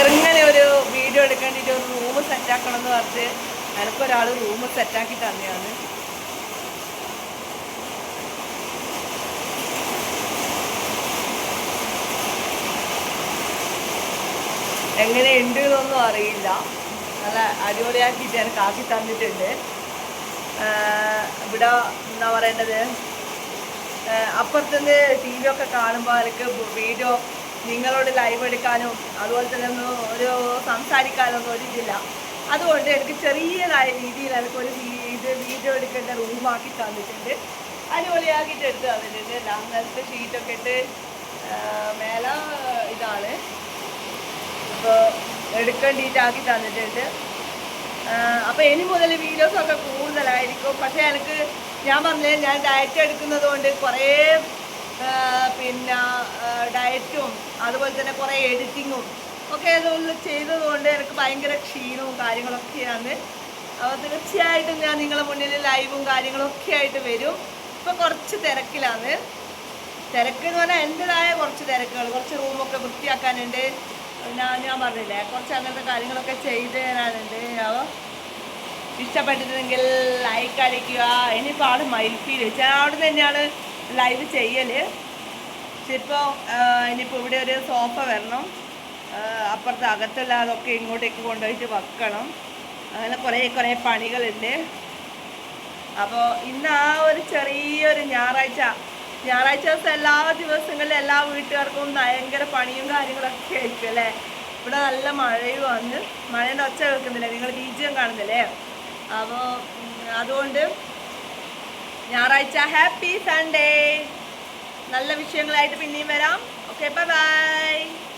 ചെറുങ്ങനെ ഒരു വീഡിയോ എടുക്കേണ്ടിട്ട് ഒരു റൂം സെറ്റാക്കണം എന്ന് പറഞ്ഞ് എനിക്കൊരാൾ റൂം സെറ്റാക്കി തന്നെയാണ്. എങ്ങനെ ഉണ്ട് എന്നൊന്നും അറിയില്ല. നല്ല അടിപൊളിയാക്കിയിട്ട് എനിക്ക് ആക്കി തന്നിട്ടുണ്ട്. ഇവിടെ എന്താ പറയേണ്ടത്? അപ്പുറത്തുനിന്ന് ടി വി ഒക്കെ കാണുമ്പോൾ എനിക്ക് വീഡിയോ നിങ്ങളോട് ലൈവ് എടുക്കാനും അതുപോലെ തന്നെ ഒന്നും ഒരു സംസാരിക്കാനൊന്നും ഒരു ഇതില്ല. അതുകൊണ്ട് എനിക്ക് ചെറിയതായ രീതിയിൽ എനിക്ക് ഒരു ഇത് വീഡിയോ എടുക്കേണ്ട റൂമാക്കി തന്നിട്ടുണ്ട്. അടിപൊളിയാക്കിയിട്ട് എടുത്ത് തന്നിട്ടുണ്ട്. എല്ലാം നിലത്ത് ഷീറ്റൊക്കെ ഇട്ട് മേലെ ഇതാണ്. അപ്പോൾ എടുക്കേണ്ടിയിട്ടാക്കി തന്നിട്ടുണ്ട്. അപ്പോൾ ഇനി മുതൽ വീഡിയോസൊക്കെ കൂടുതലായിരിക്കും. പക്ഷേ എനിക്ക് ഞാൻ പറഞ്ഞേ ഞാൻ ഡയറ്റ് എടുക്കുന്നത് കൊണ്ട് കുറേ പിന്നെ ഡയറ്റും അതുപോലെ തന്നെ കുറേ എഡിറ്റിങ്ങും ഒക്കെ ഇതൊന്നും ചെയ്തതുകൊണ്ട് എനിക്ക് ഭയങ്കര ക്ഷീണവും കാര്യങ്ങളൊക്കെയാണ്. അപ്പോൾ തീർച്ചയായിട്ടും ഞാൻ നിങ്ങളെ മുന്നിൽ ലൈവും കാര്യങ്ങളൊക്കെ ആയിട്ട് വരും. ഇപ്പോൾ കുറച്ച് തിരക്കിലാണ്. തിരക്ക് എന്ന് പറഞ്ഞാൽ എന്റെതായ കുറച്ച് തിരക്കുകൾ കുറച്ച് റൂമൊക്കെ വൃത്തിയാക്കാനുണ്ട്. ഞാൻ ഞാൻ പറഞ്ഞില്ലേ കുറച്ച് അങ്ങനത്തെ കാര്യങ്ങളൊക്കെ ചെയ്ത് തരാനുണ്ട്. അപ്പോൾ ഇഷ്ടപ്പെട്ടിട്ടുണ്ടെങ്കിൽ ലൈക്ക് അടിക്കുക. ഇനിയിപ്പോൾ അവിടെ മയിൽഫീൽ ഞാൻ അവിടെ തന്നെയാണ് ലൈവ് ചെയ്യൽ ഇപ്പോൾ ഇനിയിപ്പോൾ ഇവിടെ ഒരു സോഫ വരണം. അപ്പുറത്ത് അകത്തുള്ള അതൊക്കെ ഇങ്ങോട്ടേക്ക് കൊണ്ടുപോയിട്ട് വെക്കണം. അങ്ങനെ കുറേ കുറേ പണികളുണ്ട്. അപ്പോൾ ഇന്ന് ആ ഒരു ചെറിയൊരു ഞായറാഴ്ച ഞായറാഴ്ച ദിവസം എല്ലാ ദിവസങ്ങളിലും എല്ലാ വീട്ടുകാർക്കും ഭയങ്കര പണിയും കാര്യങ്ങളൊക്കെ ആയിരിക്കും അല്ലേ? ഇവിടെ നല്ല മഴയും വന്ന് മഴേന്റെ ഒച്ച വെക്കുന്നില്ലേ നിങ്ങൾ ബീജിയം കാണുന്നില്ലേ? അപ്പോൾ അതുകൊണ്ട് ഞായറാഴ്ച ഹാപ്പി സൺഡേ! നല്ല വിഷയങ്ങളായിട്ട് പിന്നെയും വരാം. Okay bye bye